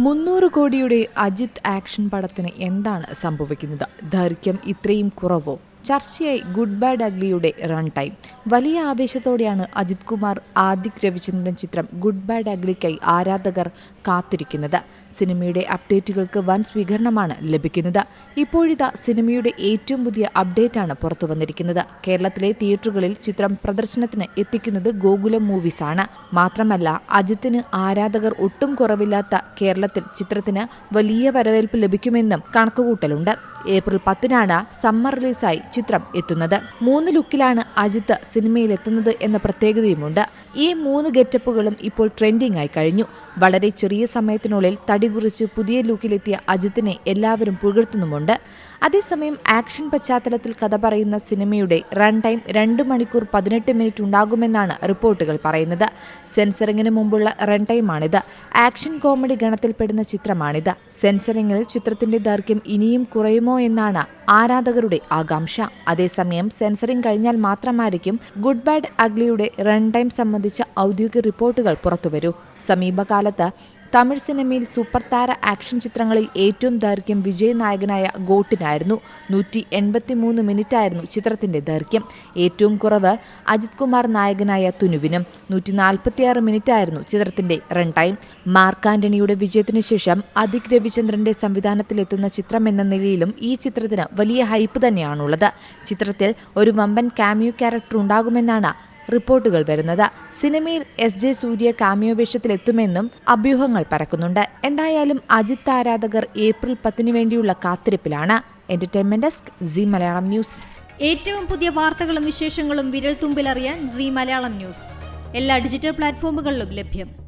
മുന്നൂറ് കോടിയുടെ അജിത് ആക്ഷൻ പടത്തിന് എന്താണ് സംഭവിക്കുന്നത്? ദൈർഘ്യം ഇത്രയും കുറവോ? ചർച്ചയായി ഗുഡ് ബാഡ് അഗ്ലിയുടെ റൺ ടൈം വലിയ ആവേശത്തോടെയാണ് അജിത് കുമാർ ആദിക് രവിചന്ദ്രൻ ചിത്രം ഗുഡ് ബാഡ് അഗ്ലിക്കായി ആരാധകർ കാത്തിരിക്കുന്നത്. സിനിമയുടെ അപ്ഡേറ്റുകൾക്ക് വൻ സ്വീകരണമാണ് ലഭിക്കുന്നത്. ഇപ്പോഴിതാ സിനിമയുടെ ഏറ്റവും പുതിയ അപ്ഡേറ്റാണ് പുറത്തു വന്നിരിക്കുന്നത് കേരളത്തിലെ തിയേറ്ററുകളിൽ ചിത്രം പ്രദർശനത്തിന് എത്തിക്കുന്നത് ഗോകുലം മൂവീസാണ്. മാത്രമല്ല അജിത്തിന് ആരാധകർ ഒട്ടും കുറവില്ലാത്ത കേരളത്തിൽ ചിത്രത്തിന് വലിയ വരവേൽപ്പ് ലഭിക്കുമെന്നും കണക്കുകൂട്ടലുണ്ട്. ഏപ്രിൽ പത്തിനാണ് സമ്മർ റിലീസായി ചിത്രം എത്തുന്നത്. മൂന്ന് ലുക്കിലാണ് അജിത്ത് സിനിമയിൽ എത്തുന്നത് എന്ന പ്രത്യേകതയുമുണ്ട്. ഈ മൂന്ന് ഗെറ്റപ്പുകളും ഇപ്പോൾ ട്രെൻഡിംഗ് ആയി കഴിഞ്ഞു. വളരെ ചെറിയ സമയത്തിനുള്ളിൽ തടി കുറിച്ച് പുതിയ ലുക്കിലെത്തിയ അജിത്തിനെ എല്ലാവരും പുകഴ്ത്തുന്നുമുണ്ട്. അതേസമയം ആക്ഷൻ പശ്ചാത്തലത്തിൽ കഥ പറയുന്ന സിനിമയുടെ റൺ ടൈം രണ്ട് മണിക്കൂർ പതിനെട്ട് മിനിറ്റ് ഉണ്ടാകുമെന്നാണ് റിപ്പോർട്ടുകൾ പറയുന്നത്. സെൻസറിങ്ങിന് മുമ്പുള്ള റൺ ടൈമാണിത് ആക്ഷൻ കോമഡി ഗണത്തിൽപ്പെടുന്ന ചിത്രമാണിത്. സെൻസറിങ്ങിൽ ചിത്രത്തിന്റെ ദൈർഘ്യം ഇനിയും കുറയുമോ എന്നാണ് ആരാധകരുടെ ആകാംക്ഷ. അതേസമയം സെൻസറിംഗ് കഴിഞ്ഞാൽ മാത്രമായിരിക്കും ഗുഡ് ബാഡ് അഗ്ലിയുടെ റൺ ടൈം സംബന്ധിച്ച ഔദ്യോഗിക റിപ്പോർട്ടുകൾ പുറത്തുവരൂ. സമീപകാലത്ത് തമിഴ് സിനിമയിൽ സൂപ്പർ താര ആക്ഷൻ ചിത്രങ്ങളിൽ ഏറ്റവും ദൈർഘ്യം വിജയനായകനായ ഗോട്ടിനായിരുന്നു. നൂറ്റി എൺപത്തി മൂന്ന് മിനിറ്റായിരുന്നു ചിത്രത്തിന്റെ ദൈർഘ്യം. ഏറ്റവും കുറവ് അജിത് കുമാർ നായകനായ തുനുവിനും നൂറ്റി നാൽപ്പത്തിയാറ് മിനിറ്റായിരുന്നു ചിത്രത്തിന്റെ റൺ ടൈം മാർക്ക് ആന്റണിയുടെ വിജയത്തിനു ശേഷം അദിക് രവിചന്ദ്രന്റെ സംവിധാനത്തിലെത്തുന്ന ചിത്രം എന്ന നിലയിലും ഈ ചിത്രത്തിന് വലിയ ഹൈപ്പ് തന്നെയാണുള്ളത്. ചിത്രത്തിൽ ഒരു വമ്പൻ കാമിയോ ക്യാരക്ടർ ഉണ്ടാകുമെന്നാണ് റിപ്പോർട്ടുകൾ വരുന്നത്. സിനിമയിൽ എസ് ജെ സൂര്യ കാമ്യോപേക്ഷത്തിലെത്തുമെന്നും അഭ്യൂഹങ്ങൾ പരക്കുന്നുണ്ട്. എന്തായാലും അജിത് ആരാധകർ ഏപ്രിൽ പത്തിനു വേണ്ടിയുള്ള കാത്തിരിപ്പിലാണ്. Entertainment desk Zee Malayalam news. ഏറ്റവും പുതിയ വാർത്തകളും വിശേഷങ്ങളും വിരൽ തുമ്പിലറിയാൻ സി മലയാളം ന്യൂസ്. എല്ലാ ഡിജിറ്റൽ പ്ലാറ്റ്ഫോമുകളിലും ലഭ്യം.